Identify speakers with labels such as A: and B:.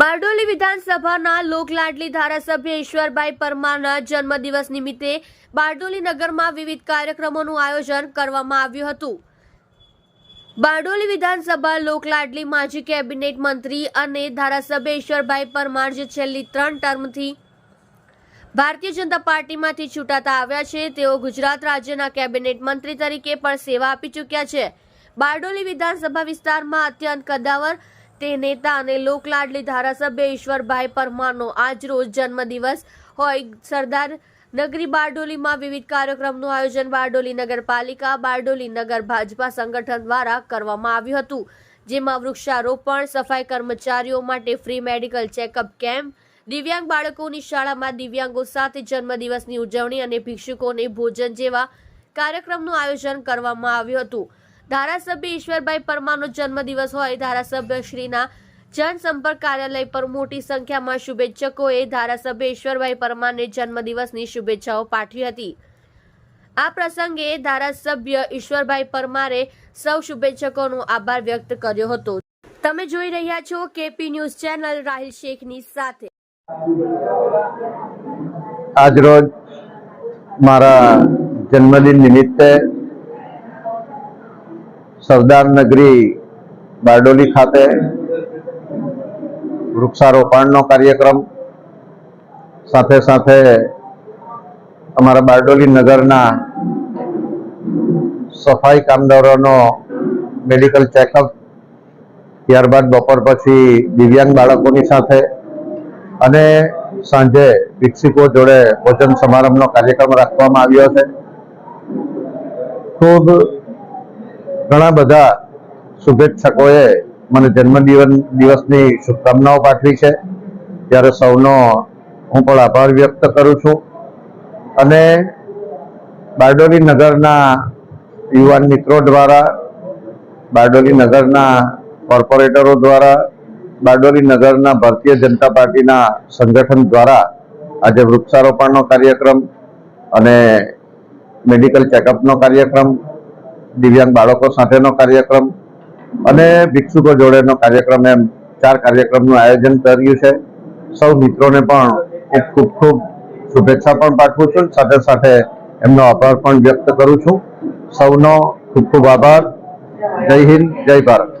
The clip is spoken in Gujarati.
A: બારડોલી વિધાનસભાના લોકલાડલી ધારાસભ્ય ઈશ્વરભાઈ પરમારના જન્મદિવસ નિમિત્તે બારડોલી નગરમાં વિવિધ કાર્યક્રમોનું આયોજન કરવામાં આવ્યું હતું. બારડોલી વિધાનસભા લોકલાડલી માજી કેબિનેટ મંત્રી અને ધારાસભ્ય ઈશ્વરભાઈ પરમાર જે છેલ્લી ત્રણ ટર્મથી ભારતીય જનતા પાર્ટીમાંથી છૂટાતા આવ્યા છે, તેઓ ગુજરાત રાજ્યના કેબિનેટ મંત્રી તરીકે પણ સેવા આપી ચૂક્યા છે. બારડોલી વિધાનસભા વિસ્તારમાં અત્યંત કદાવર તે નેતા અને લોકલાડલી ધારાસભ્ય ઈશ્વરભાઈ પરમારનો આજરોજ જન્મદિવસ હોય. સરદાર નગરી બારડોલીમાં વિવિધ કાર્યક્રમનું આયોજન બારડોલી નગરપાલિકા, બારડોલી નગર ભાજપા સંગઠન દ્વારા કરવામાં આવ્યું હતું. જેમાં વૃક્ષારોપણ, સફાઈ કર્મચારીઓ માટે ફ્રી મેડિકલ ચેકઅપ કેમ્પ, દિવ્યાંગ બાળકોની શાળામાં દિવ્યાંગો સાથે જન્મદિવસની ઉજવણી અને ભિક્ષુકોને ભોજન જેવા કાર્યક્રમનું આયોજન કરવામાં આવ્યું હતું. ધારાસભ્ય ઈશ્વરભાઈ પરમારનો જન્મદિવસ હોય, ધારાસભ્ય શ્રીના જનસંપર્ક કાર્યાલય પર મોટી સંખ્યામાં શુભેચ્છકોએ ધારાસભ્ય ઈશ્વરભાઈ પરમારને જન્મદિવસની શુભેચ્છાઓ પાઠવી હતી. આ પ્રસંગે ધારાસભ્ય ઈશ્વરભાઈ પરમારે સૌ શુભેચ્છકોનો આભાર વ્યક્ત કર્યો હતો. તમે જોઈ રહ્યા છો કેપી ન્યૂઝ ચેનલ રાહિલ શેખની સાથે.
B: આજરોજ મારા જન્મદિન નિમિત્તે સરદાર નગરી બારડોલી ખાતે વૃક્ષારોપણનો કાર્યક્રમ સાથે સાથે અમારા બારડોલી નગરના સફાઈ કામદારોનો મેડિકલ ચેકઅપ ત્યારબાદ બપોર પછી દિવ્યાંગ બાળકોની સાથે અને સાંજે વિક્ષિકો જોડે ભોજન સમારંભનો કાર્યક્રમ રાખવામાં આવ્યો છે. ખૂબ ઘણા બધા શુભેચ્છકોએ મને જન્મદિવસ દિવસની શુભકામનાઓ પાઠવી છે. ત્યારે સૌનો હું પણ આભાર વ્યક્ત કરું છું. અને બારડોલી નગરના યુવાન મિત્રો દ્વારા, બારડોલી નગરના કોર્પોરેટરો દ્વારા, બારડોલી નગરના ભારતીય જનતા પાર્ટીના સંગઠન દ્વારા આજે વૃક્ષારોપણનો કાર્યક્રમ અને મેડિકલ ચેકઅપનો કાર્યક્રમ દિવ્યાંગ બાળકો સાથેનો કાર્યક્રમ અને ભિક્ષુકો જોડેનો કાર્યક્રમ એમ ચાર કાર્યક્રમનું આયોજન કર્યું છે. સૌ મિત્રોને પણ એક ખૂબ ખૂબ શુભેચ્છા પણ પાઠવું છું. સાથે સાથે એમનો આભાર પણ વ્યક્ત કરું છું. સૌનો ખૂબ ખૂબ આભાર. જય હિન્દ, જય ભારત.